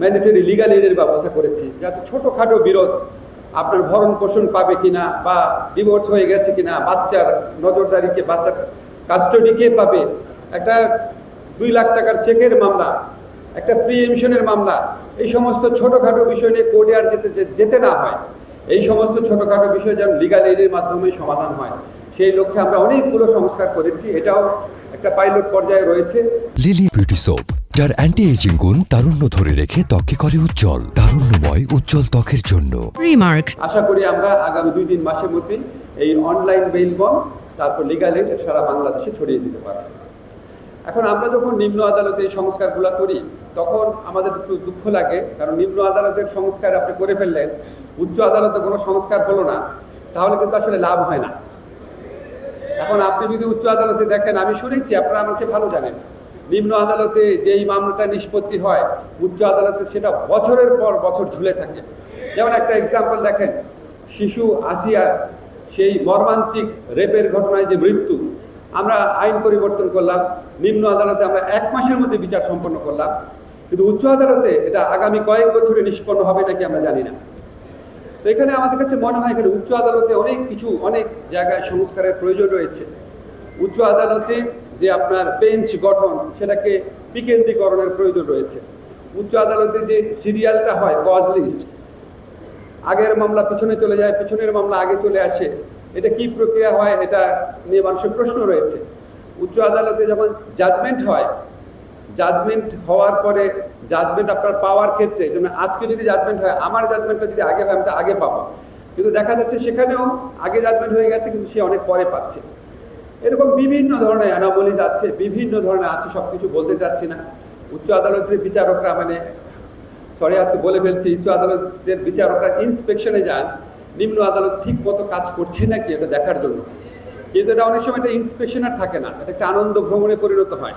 Mandatory legal এডের ব্যবস্থা করেছি। যাতে ছোটোখাটো বিরোধ আপনার ভরণ পোষণ পাবে কিনা বা ডিভোর্স হয়ে গেছে কিনা, বাচ্চার নজরদারিকে, বাচ্চার কাস্টডিকে পাবে। একটা দুই লাখ টাকার চেকের মামলা, একটা প্রিএমশনের মামলা, এই সমস্ত ছোটোখাটো বিষয় নিয়ে কোর্টে আর যেতে যেতে না হয়। এই সমস্ত ছোটোখাটো বিষয় যেন লিগাল এডের মাধ্যমে সমাধান হয়। সেই লক্ষ্যে আমরা অনেকগুলো সংস্কার করেছি। এটাও একটা পাইলট পর্যায়ে রয়েছে। লিলি বিউটি সোপ যার অ্যান্টি এজিং গুণ তারুণ্য ধরে রেখে ত্বককে করে উজ্জ্বল তারুণ্যময় উজ্জ্বল ত্বকের জন্য। Remark. আশা করি আমরা আগামী দুই তিন মাসের মধ্যেই এই অনলাইন বেইল বন্ড তারপর লিগাল সারা বাংলাদেশে ছড়িয়ে দিতে পারব। এখন আমরা যখন নিম্ন আদালতে এই সংস্কারগুলো করি তখন আমাদের একটু দুঃখ লাগে কারণ নিম্ন আদালতের সংস্কার আপনি করে ফেললেন উচ্চ আদালতে কোনো সংস্কার হলো না তাহলে কিন্তু আসলে লাভ হয় না। এখন আপনি যদি উচ্চ আদালতে দেখেন, আমি শুনেছি, আপনারা আমাকে ভালো জানেন। নিম্ন আদালতে যেই মামলাটা নিষ্পত্তি হয়, উচ্চ আদালতে সেটা বছরের পর বছর ঝুলে থাকে। যেমন একটা এক্সাম্পল দেখেন, শিশু আসিয়ার সেই মর্মান্তিক রেপের ঘটনায় যে মৃত্যু, আমরা আইন পরিবর্তন করলাম, নিম্ন আদালতে আমরা এক মাসের মধ্যে বিচার সম্পন্ন করলাম। কিন্তু উচ্চ আদালতে এটা আগামী কয়েক বছরে নিষ্পন্ন হবে নাকি আমরা জানি না। তো এখানে আমাদের কাছে মনে হয় এখানে উচ্চ আদালতে অনেক কিছু, অনেক জায়গায় সংস্কারের প্রয়োজন রয়েছে। উচ্চ আদালতে যে আপনার বেঞ্চ গঠন, সেটাকে বিকেন্দ্রীকরণের প্রয়োজন রয়েছে। উচ্চ আদালতে যে সিরিয়ালটা হয়, কজ লিস্ট, আগের মামলা পিছনে চলে যায়, পিছনের মামলা আগে চলে আসে, এটা কি প্রক্রিয়া হয়, এটা নিয়ে মানুষের প্রশ্ন রয়েছে। উচ্চ আদালতে যখন জাজমেন্ট হয় জাজমেন্ট হওয়ার পরে জাজমেন্ট আপনার পাওয়ার ক্ষেত্রে, যেমন আজকে যদি জাজমেন্ট হয়, আমার জাজমেন্টটা যদি আগে হয়, আমি তো আগে পাবো। কিন্তু দেখা যাচ্ছে সেখানেও আগে জাজমেন্ট হয়ে গেছে, কিন্তু সে অনেক পরে পাচ্ছে। এরকম বিভিন্ন ধরনের অ্যানামলিজ আছে বিভিন্ন ধরনের আছে সব কিছু বলতে চাচ্ছি না। উচ্চ আদালতের বিচারকরা মানে সরি আজকে বলে ফেলছি, উচ্চ আদালতের বিচারকরা ইন্সপেকশনে যান, নিম্ন আদালত ঠিক মতো কাজ করছে নাকি এটা দেখার জন্য। কিন্তু এটা অনেক সময় এটা ইন্সপেকশন আর থাকে না, এটা একটা আনন্দ ভ্রমণে পরিণত হয়।